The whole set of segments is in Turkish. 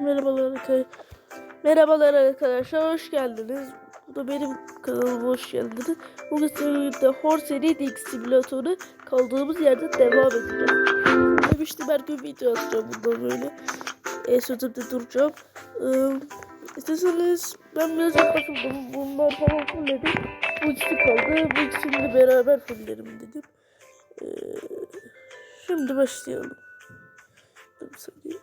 Merhabalar arkadaşlar. Merhabalar arkadaşlar hoş geldiniz. Bu da benim kanalıma hoş geldiniz. Bugün sizinle Horse Riding Simülatörü kaldığımız yerden devam edeceğiz. Demiştim her gün video atacağım bundan böyle. E, sözümde duracağım. Ee, isterseniz ben biraz yaklaşıldım. Bunlar falan fullledim. Bu ikisi kaldı. Bu ikisini beraber fulllerim dedim. Ee, şimdi başlayalım. Dur bir saniye.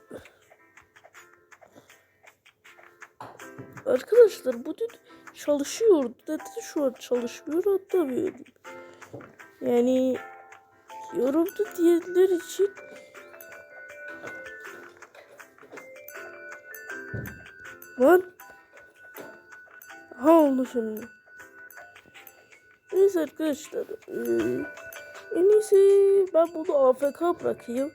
Arkadaşlar bu dün çalışıyordu. Neden şu an çalışmıyor anlamıyorum. Yani yorumda diyenler için Lan Ha oldu şimdi. Neyse arkadaşlar. eee, en iyisi ben bunu AFK bırakayım.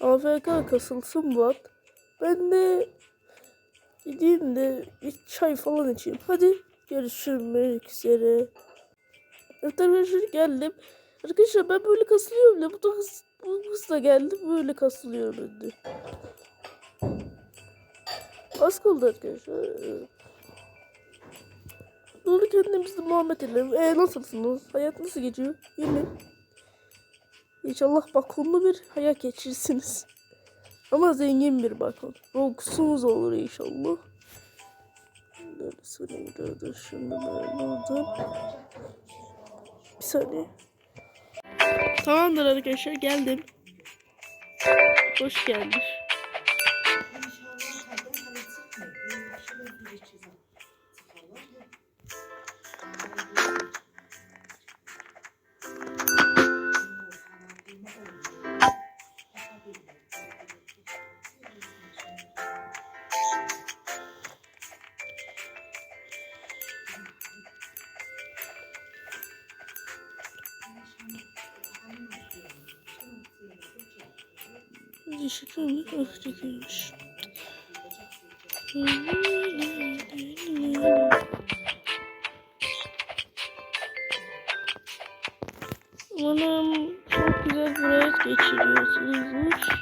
AFK kasılsın bu at. Ben de gideyim de bir çay falan içeyim. Hadi görüşmek üzere. Evet arkadaşlar geldim. Arkadaşlar ben böyle kasılıyorum ya. Bu da hız, bu hızla geldi. Böyle kasılıyorum ben de. Az kaldı arkadaşlar. Doğru kendimizi muhabbet edelim. E nasılsınız? Hayat nasıl geçiyor? İyi mi? İnşallah bakonlu bir hayat geçirirsiniz. Ama zengin bir balkon. Rokusumuz olur inşallah. Böyle söyleyeyim burada şunu böyle oldu. Bir saniye. Tamamdır arkadaşlar geldim. Hoş geldin. Teşekkür ederim. Ah çekilmiş. Umarım çok güzel bir hayat geçiriyorsunuzdur.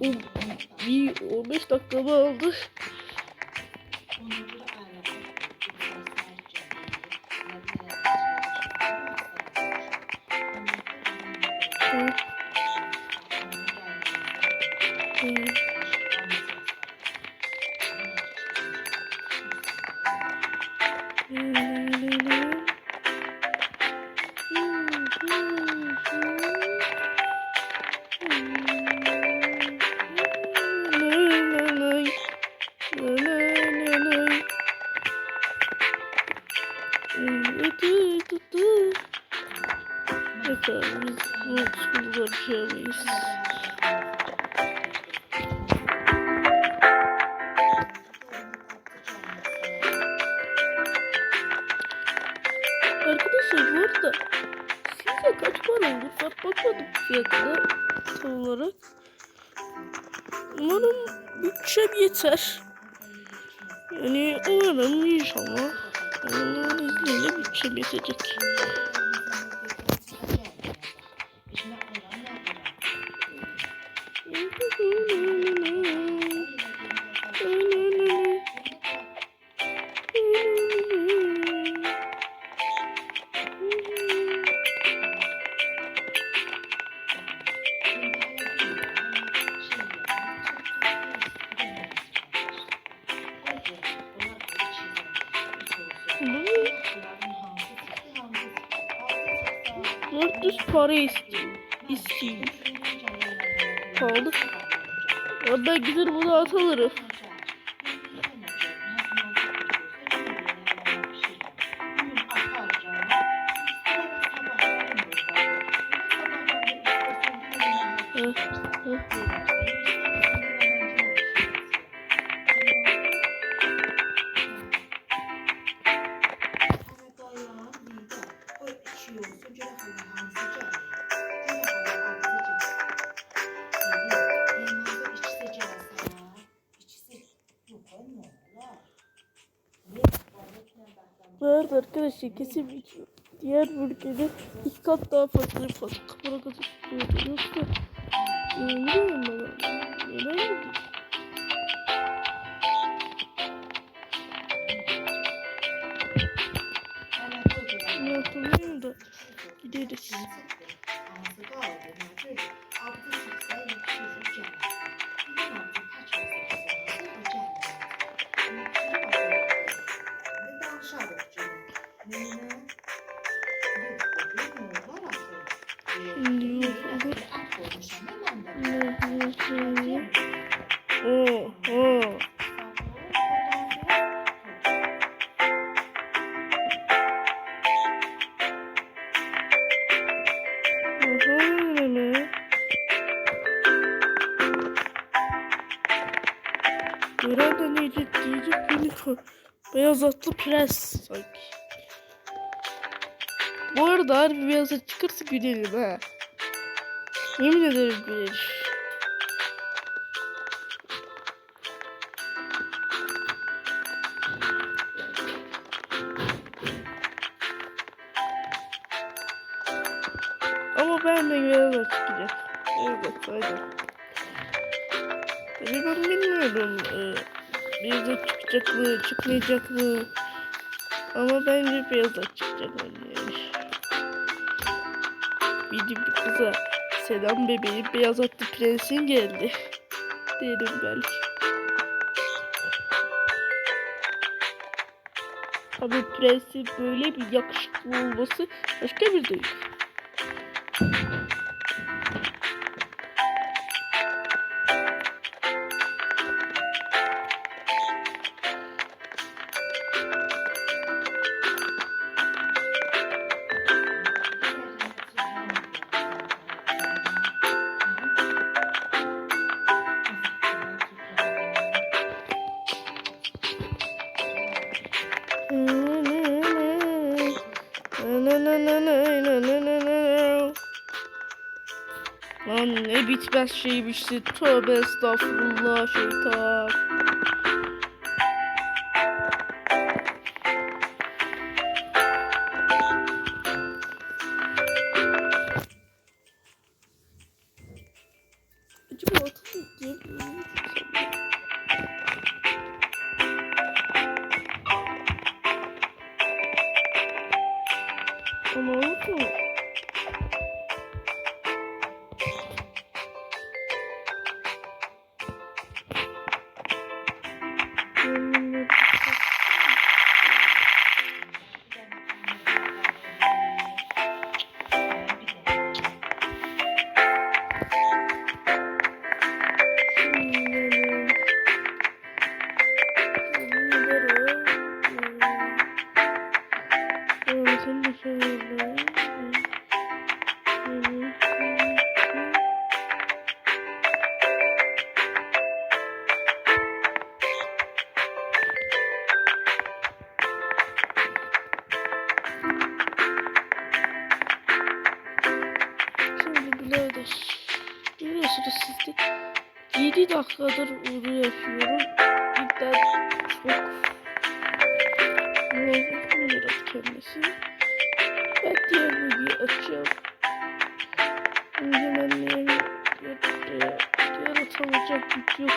Bir 15 dakikamı aldı. Hı, Bakalım biz bu kısmını bırakamayız. Arkadaşlar bu arada sizce kaç para olur? Ben bakmadım fiyatına tam olarak. Umarım bütçem yeter. Yani umarım inşallah. Allah'ın izniyle bütçem yetecek. Yüz para istiyor. istiyor. Kaldı. Ya ben gider bunu atılırım. Arada arkadaşlar kesin bir- diğer bölgede iki kat daha fazla fazla kamera gözüküyordu. Yoksa inanmıyorum bana. İnanmıyorum. Ne yapamıyorum da gideriz. Beyaz atlı prens sanki. Bu arada harbi at çıkarsa gülerim ha. Yemin ederim gülerim. Ama ben de at çıkacak. Evet aynen. Ben bilmiyorum. Ee, beyaz at çıkacak mı çıkmayacak mı? Ama bence beyaz at çıkacak yani. Bildiğim bir kıza selam bebeğim beyaz atlı prensin geldi. Derim belki. Tabii prensin böyle bir yakışıklı olması başka bir duygu. Lan ne bitmez şeymişti. Tövbe estağfurullah şeytan. 7 dakikadır bunu yapıyorum. Cidden çok yorgun biraz kendisi. Ben diğer videoyu açacağım. Diğer atamayacak güç yok.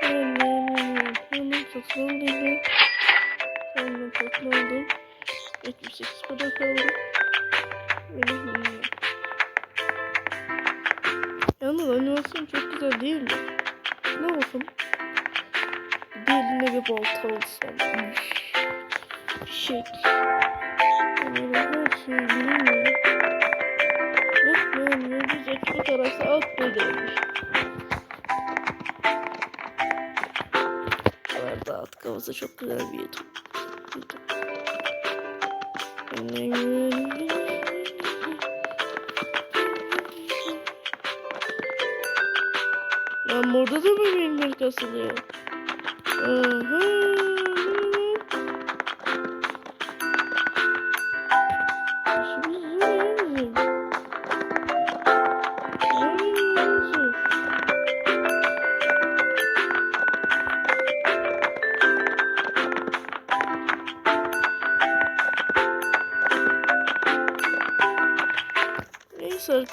Hemen hemen hemen satın alayım. Hemen satın aldım. 78 para kaldı. Benim Yalnız animasyon çok güzel değil mi? Ne olsun? Bir de eline bir balta olsam. Üf. Şey. Böyle her şey bilmiyorum. Yok lan yıldız açık arası alt bedeli. Bu arada alt kavası çok güzel bir YouTube. YouTube. Burada da mı mermer kasılıyor? Aha.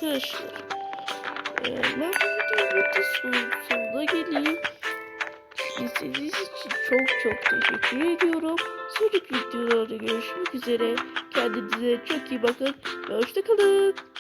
Arkadaşlar. Ee, ben bu videoda sonuna geleyim. İzlediğiniz için çok çok teşekkür ediyorum. Sonraki videolarda görüşmek üzere. Kendinize çok iyi bakın. ve Hoşçakalın.